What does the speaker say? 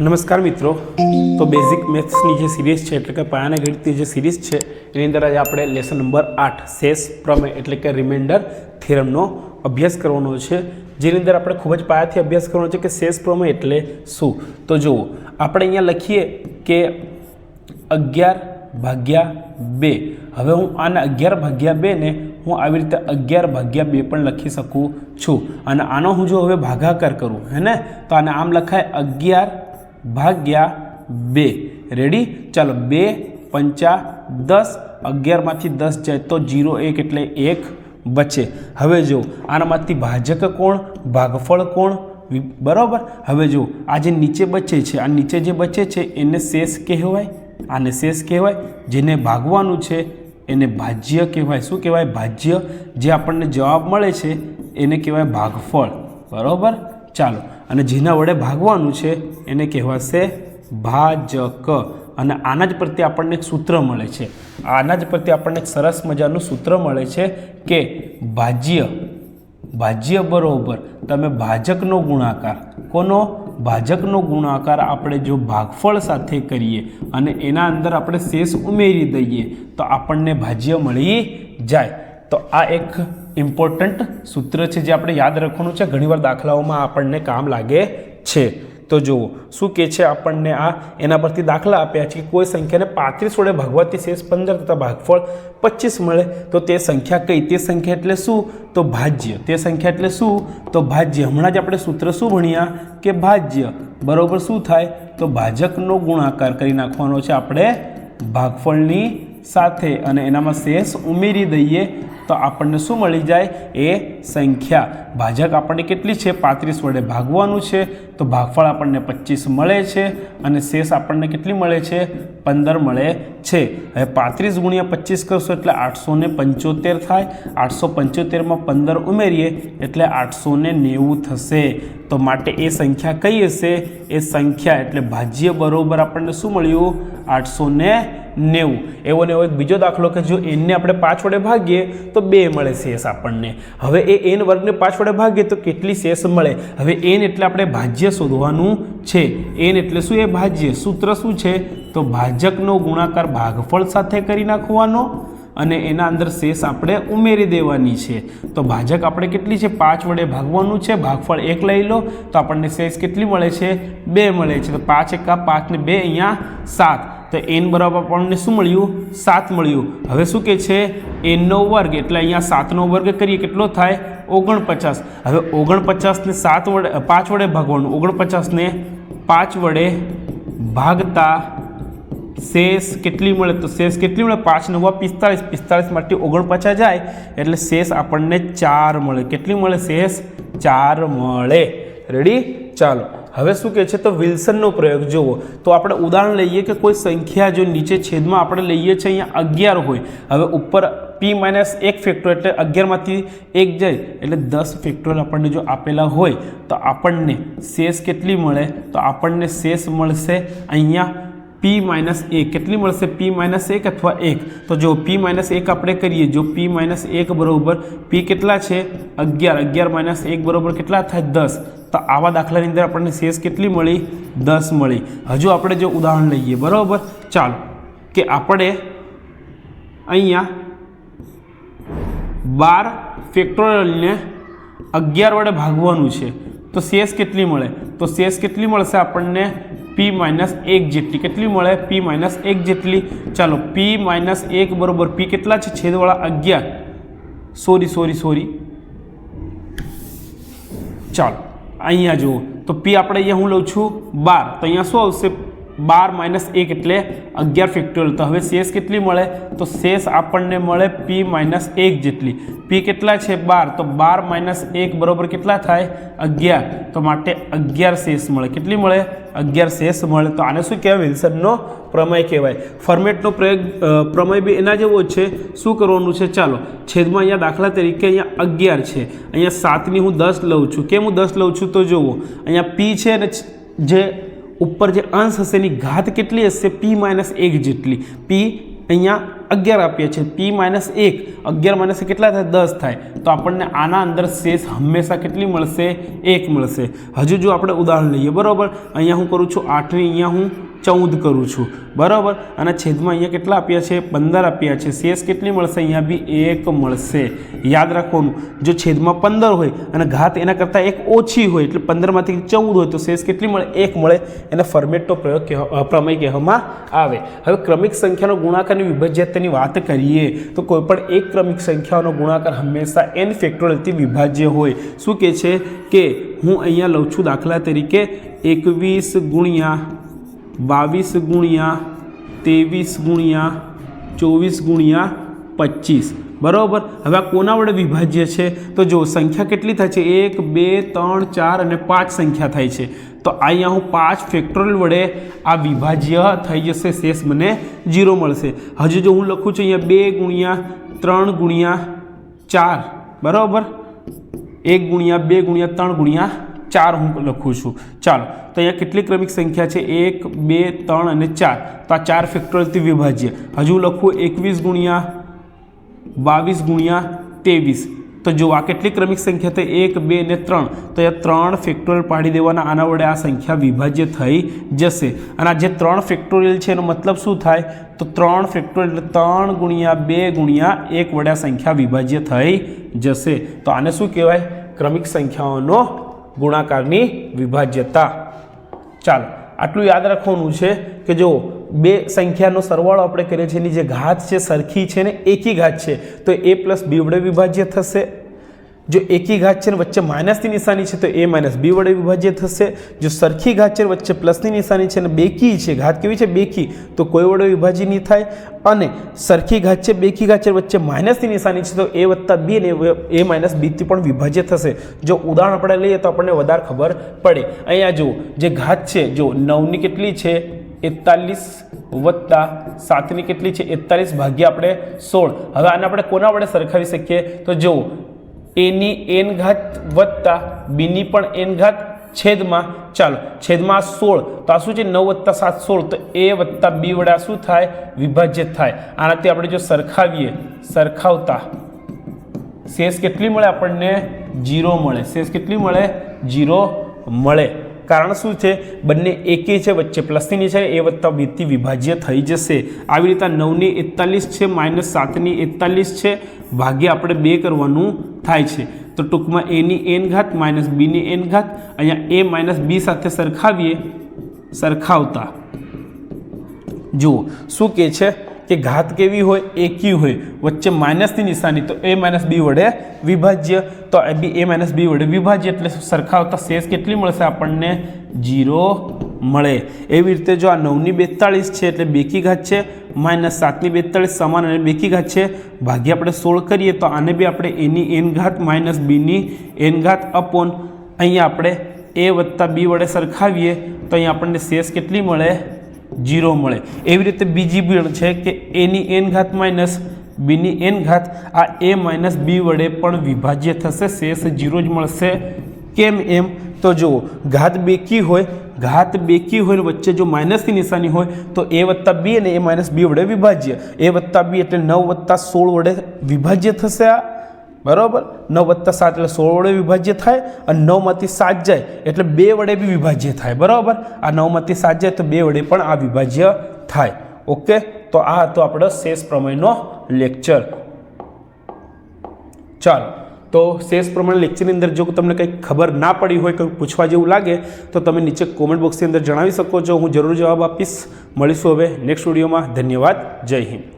નમસ્કાર મિત્રો. તો બેઝિક મેથ્સની જે સિરીઝ છે, એટલે કે પાયાના ગણિતની જે સિરીઝ છે, એની અંદર આજે આપણે લેસન નંબર આઠ શેષ પ્રમેય, એટલે કે રિમાઇન્ડર થિયરમનો અભ્યાસ કરવાનો છે. જેની અંદર આપણે ખૂબ જ પાયાથી અભ્યાસ કરવાનો છે કે શેષ પ્રમેય એટલે શું? તો જુઓ, આપણે અહીંયા લખીએ કે અગિયાર ભાગ્યા બે. હવે હું આના અગિયાર ભાગ્યા બેને હું આવી રીતે અગિયાર ભાગ્યા બે પણ લખી શકું છું. અને આનો હું જો હવે ભાગાકાર કરું, હે ને? તો આને આમ લખાય અગિયાર ભાગ્યા બે. રેડી ચાલો, બે પંચા દસ, અગિયારમાંથી દસ જાય તો જીરો એક એટલે એક બચે. હવે જો, આનામાંથી ભાજક કોણ? ભાગફળ કોણ? બરાબર? હવે જો, આ જે નીચે બચે છે, આ નીચે જે બચે છે, એને શેષ કહેવાય. આને શેષ કહેવાય, જેને ભાગવાનું છે એને ભાજ્ય કહેવાય. શું કહેવાય? ભાજ્ય. જે આપણને જવાબ મળે છે, એને કહેવાય ભાગફળ. બરાબર? ચાલો. અને જેના વડે ભાગવાનું છે, એને કહેવાશે ભાજક. અને આના જ પ્રત્યે આપણને એક સૂત્ર મળે છે. આના જ પ્રત્યે આપણને એક સરસ મજાનું સૂત્ર મળે છે કે ભાજ્ય. ભાજ્ય બરોબર. તમે ભાજકનો ગુણાકાર. કોનો? ભાજકનો ગુણાકાર આપણે જો ભાગફળ સાથે કરીએ અને એના અંદર આપણે શેષ ઉમેરી દઈએ, તો આપણને ભાજ્ય મળી જાય. તો આ એક ઇમ્પોર્ટન્ટ સૂત્ર છે જે આપણે યાદ રાખવાનું છે. ઘણીવાર દાખલાઓમાં આપણને કામ લાગે છે. તો જુઓ, શું કહે છે આપણને આ? એના પરથી દાખલા આપ્યા છે કે કોઈ સંખ્યાને પાંત્રીસ વડે ભાગવાથી શેષ પંદર તથા ભાગફળ પચીસ મળે. તો તે સંખ્યા કઈ? તે સંખ્યા એટલે શું? તો ભાજ્ય. તે સંખ્યા એટલે શું? તો ભાજ્ય. હમણાં જ આપણે સૂત્ર શું ભણ્યા? કે ભાજ્ય. બરાબર શું થાય? તો ભાજકનો ગુણાકાર કરી નાખવાનો છે આપણે ભાગફળની સાથે. અને એનામાં શેષ ઉમેરી દઈએ. તો આપણને શું મળી જાય? એ સંખ્યા. ભાજક આપણને કેટલી છે? પાંત્રીસ વડે ભાગવાનું છે. તો ભાગફળ આપણને પચીસ મળે છે અને શેષ આપણને કેટલી મળે છે? પંદર મળે છે. હવે પાંત્રીસ ગુણ્યા પચીસ કરશો એટલે આઠસો ને પંચોતેર થાય. આઠસો પંચોતેરમાં પંદર ઉમેરીએ એટલે આઠસો નેવું થશે. તો માટે એ સંખ્યા કઈ હશે? એ સંખ્યા એટલે ભાજ્ય બરોબર આપણને શું મળ્યું? આઠસો નેવું. એવો ને એવો એક બીજો દાખલો કે જો એને આપણે પાંચ વડે ભાગીએ તો બે મળે શેષ આપણને. હવે એ એન વર્ગને પાંચ વડે ભાગીએ તો કેટલી શેષ મળે? હવે એન એટલે આપણે ભાજ્ય શોધવાનું છે. એન એટલે શું? એ ભાજ્ય. સૂત્ર શું છે? તો ભાજકનો ગુણાકાર ભાગફળ સાથે કરી નાખવાનો અને એના અંદર શેષ આપણે ઉમેરી દેવાની છે. તો ભાજક આપણે કેટલી છે? પાંચ વડે ભાગવાનું છે. ભાગફળ એક લઈ લો. તો આપણને શેષ કેટલી મળે છે? બે મળે છે. તો પાંચ એકા પાંચને બે અહીંયા સાત. તો એન બરાબર આપણને શું મળ્યું? સાત મળ્યું. હવે શું કે છે? એનનો વર્ગ, એટલે અહીંયા સાતનો વર્ગ કરીએ, કેટલો થાય? ઓગણપચાસ. હવે ઓગણપચાસને સાત વડે, પાંચ વડે ભાગવાનું. ઓગણપચાસને પાંચ વડે ભાગતા શેષ કેટલી મળે? તો શેષ કેટલી મળે? પાંચ નવા પિસ્તાળીસ. પિસ્તાળીસમાંથી ઓગણપચાસ જાય, એટલે શેષ આપણને ચાર મળે. કેટલી મળે? શેષ ચાર મળે. રેડી ચાલો. હવે શું કહે છે? તો વિલ્સનનો પ્રયોગ જુઓ. તો આપણે ઉદાહરણ લઈએ કે કોઈ સંખ્યા જો નીચે છેદમાં આપણે લઈએ છીએ, અહીંયા અગિયાર હોય. હવે ઉપર પી માઇનસ એક ફેક્ટર એટલે અગિયારમાંથી એક જાય, એટલે દસ ફેક્ટોર આપણને જો આપેલા હોય, તો આપણને શેષ કેટલી મળે? તો આપણને શેષ મળશે અહીંયા પી માઇનસ એક. કેટલી મળશે? પી માઇનસ એક અથવા એક? તો જો પી માઇનસ એક આપણે કરીએ, જો પી માઇનસ એક બરોબર પી કેટલા છે? અગિયાર. અગિયાર માઇનસ એક બરાબર કેટલા થાય? દસ. તો આવા દાખલાની અંદર આપણને શેષ કેટલી મળી? દસ મળી. હજુ આપણે જો ઉદાહરણ લઈએ, બરાબર? ચાલો, કે આપણે અહીંયા બાર ફેક્ટોરિયલને અગિયાર વડે ભાગવાનું છે. તો શેષ કેટલી મળે? તો શેષ કેટલી મળશે આપણને? પી માઇનસ એક જેટલી. કેટલી મળે? પી માઇનસ એક જેટલી. ચાલો પી માઇનસ એક બરોબર. પી કેટલા છેદવાળા અગિયાર. સોરી સોરી સોરી ચાલો અહીંયા જુઓ. તો પી આપણે અહીંયા હું લઉં છું બાર. તો અહીંયા શું આવશે? બાર માઇનસ એક એટલે અગિયાર ફેક્ટોરિયલ. તો હવે શેષ કેટલી મળે? તો શેષ આપણને મળે પી માઇનસ એક જેટલી. પી કેટલા છે? બાર. તો બાર માઇનસ એક બરાબર કેટલા થાય? અગિયાર. તો માટે અગિયાર શેષ મળે. કેટલી મળે? અગિયાર શેષ મળે. તો આને શું કહેવાય? વિલ્સનનો પ્રમેય કહેવાય. ફોર્મેટનો પ્રયોગ પ્રમેય બી એના જેવો જ છે. શું કરવાનું છે? ચાલો. છેદમાં અહીંયા દાખલા તરીકે અહીંયા અગિયાર છે. અહીંયા સાતની હું દસ લઉં છું. કેમ હું દસ લઉં છું? તો જુઓ. અહીંયા પી છે અને જે ઉપર જે અંશ હશે એની ઘાત કેટલી હશે? પી માઇનસ એક જેટલી. પી અહીંયા અગિયાર આપીએ છીએ. પી માઇનસ એક. અગિયાર માઇનસ કેટલા થાય? દસ થાય. તો આપણને આના અંદર શેષ હંમેશા કેટલી મળશે? એક મળશે. હજુ જો આપણે ઉદાહરણ લઈએ, બરાબર? અહીંયા હું કરું છું આઠની, અહીંયા હું ચૌદ કરું છું. બરાબર? અને છેદમાં અહીંયા કેટલા આપ્યા છે? પંદર આપ્યા છે. શેષ કેટલી મળશે? અહીંયા બી એક મળશે. યાદ રાખવાનું. જો છેદમાં પંદર હોય અને ઘાત એના કરતાં એક ઓછી હોય, એટલે પંદરમાંથી ચૌદ હોય, તો શેષ કેટલી મળે? એક મળે. એને ફર્મેટનો પ્રયોગ કહેવા પ્રમેય કહેવામાં આવે. હવે ક્રમિક સંખ્યાનો ગુણાકારની વિભાજ્યતાની વાત કરીએ, તો કોઈપણ એક ક્રમિક સંખ્યાઓનો ગુણાકાર હંમેશા એન ફેક્ટોરિયલથી વિભાજ્ય હોય. શું કહે છે? કે હું અહીંયા લઉં છું દાખલા તરીકે એકવીસ ગુણ્યા બાવીસ ગુણ્યા ત્રેવીસ ગુણ્યા ચોવીસ ગુણ્યા પચીસ બરાબર હવે આ કોના વડે વિભાજ્ય છે? તો જો સંખ્યા કેટલી થાય છે? એક, બે, ત્રણ, ચાર અને પાંચ સંખ્યા થાય છે. તો અહીંયા હું પાંચ ફેક્ટોરિયલ વડે આ વિભાજ્ય થઈ જશે. શેષ મને જીરો મળશે. હજુ જો હું લખું છું અહીંયા બે ગુણ્યા, ત્રણ ગુણ્યા, ચાર. બરાબર? એક ગુણ્યા, બે ગુણ્યા, ત્રણ ગુણ્યા ચાર હું લખું છું. ચાલો, તો અહીંયા કેટલી ક્રમિક સંખ્યા છે? એક, બે, ત્રણ અને ચાર. તો આ ચાર ફેક્ટરથી વિભાજ્ય. હજુ લખું એકવીસ ગુણ્યા બાવીસ ગુણ્યા ત્રેવીસ. તો જો આ કેટલી ક્રમિક સંખ્યા થઈ? એક, બે અને ત્રણ. તો એ ત્રણ ફેક્ટોરિયલ પાડી દેવાના, આના વડે આ સંખ્યા વિભાજ્ય થઈ જશે. અને આ જે ત્રણ ફેક્ટોરિયલ છે, એનો મતલબ શું થાય? તો ત્રણ ફેક્ટોરિયલ એટલે ત્રણ ગુણ્યા બે ગુણ્યા એક વડે સંખ્યા વિભાજ્ય થઈ જશે. તો આને શું કહેવાય? ક્રમિક સંખ્યાઓનો ગુણાકારની વિભાજ્યતા. ચાલો, આટલું યાદ રાખવાનું છે કે જો બે સંખ્યાનો સરવાળો આપણે કરીએ છીએ, એની જે ઘાત છે, સરખી છે ને એકી ઘાત છે, તો એ પ્લસ બી વડે વિભાજ્ય થશે. જો એકી ઘાત છે વચ્ચે માઇનસની નિશાની છે તો એ માઇનસ બી વડે વિભાજ્ય થશે. જો સરખી ઘાત છે વચ્ચે પ્લસની નિશાની છે ને બેકી છે, ઘાત કેવી છે? બેકી. તો કોઈ વડે વિભાજ્ય નહીં થાય. અને સરખી ઘાત છે બેકી ઘાત છે વચ્ચે માઇનસની નિશાની છે તો એ વત્તા બી ને એ માઇનસ બીથી પણ વિભાજ્ય થશે. જો ઉદાહરણ આપણે લઈએ તો આપણને વધારે ખબર પડે. અહીંયા જુઓ, જે ઘાત છે જો નવની કેટલી છે? એકતાલીસ વત્તા સાતની કેટલી છે? એકતાલીસ ભાગ્યા આપણે સોળ. હવે આને આપણે કોના વડે સરખાવી શકીએ? તો જુઓ એની એન ઘાત વત્તા બીની પણ એન ઘાત છેદમાં, ચાલો, છેદમાં સોળ. તો આ શું છે? નવ વત્તા સાત સોળ. તો એ વત્તા બી વડા શું થાય? વિભાજ્ય થાય. આનાથી આપણે જો સરખાવીએ, સરખાવતા, શેષ કેટલી મળે આપણને? જીરો મળે. શેષ કેટલી મળે? જીરો મળે. કારણ શું છે? બંને એકે છે, વચ્ચે પ્લસની નીચે એ વત્તા બીતી વિભાજ્ય થઈ જશે. આવી રીતે નવની એકતાલીસ છે, માઇનસ સાતની એકતાલીસ છે, ભાગ્ય આપણે બે કરવાનું થાય છે. તો ટૂંકમાં એની એન ઘાત, માઇનસ બીની એન ઘાત, અહીંયા એ માઇનસ બી સાથે સરખાવીએ, સરખાવતા. જુઓ, શું કહે છે? કે ઘાત કેવી હોય, એ ક્યુ હોય, વચ્ચે માઇનસની નિશાની, તો એ માઇનસ બી વડે વિભાજ્ય. તો એ બી, એ માઇનસ બી વડે વિભાજ્ય, એટલે સરખાવતા શેષ કેટલી મળશે આપણને? જીરો મળે. એવી રીતે જો આ નવની બેતાળીસ છે, એટલે બેકી ઘાત છે માઇનસ સાતની બેતાળીસ સમાન અને બેકી ઘાત છે, ભાગ્ય આપણે સોળ કરીએ, તો આને બી આપણે એની એન ઘાત માઇનસ બીની એન ઘાત અપોન અહીંયા આપણે એ વત્તા બી વડે સરખાવીએ, તો અહીંયા આપણને શેષ કેટલી મળે? જીરો મળે. એવી રીતે બીજી પણ છે કે એની એન ઘાત માઇનસ બીની એન ઘાત, આ એ માઇનસ બી વડે પણ વિભાજ્ય થશે. શેષ જીરો જ મળશે. કેમ એમ? તો જુઓ, ઘાત બેકી હોય, ઘાત બેકી હોય વચ્ચે જો માઇનસની નિશાની હોય, તો એ વત્તા બી અને એ માઇનસ બી વડે વિભાજ્ય. એ વત્તા બી એટલે નવ વત્તા સોળ વડે વિભાજ્ય થશે આ. બરાબર? નવ વત્તા સાત એટલે સોળ વડે વિભાજ્ય થાય અને નવમાંથી સાત જાય એટલે બે વડે બી વિભાજ્ય થાય. બરાબર? આ નવમાંથી સાત જાય તો બે વડે પણ આ વિભાજ્ય થાય. ઓકે તો આ હતો આપણો શેષ પ્રમેયનો લેક્ચર. ચાલો. તો શેષ પ્રમાણે લેક્ચરની અંદર જો તમને કંઈક ખબર ના પડી હોય કંઈક પૂછવા જેવું લાગે, તો તમે નીચે કોમેન્ટ બોક્સની અંદર જણાવી શકો છો. હું જરૂર જવાબ આપીશ. મળીશું હવે નેક્સ્ટ વિડીયોમાં ધન્યવાદ. જય હિન્દ.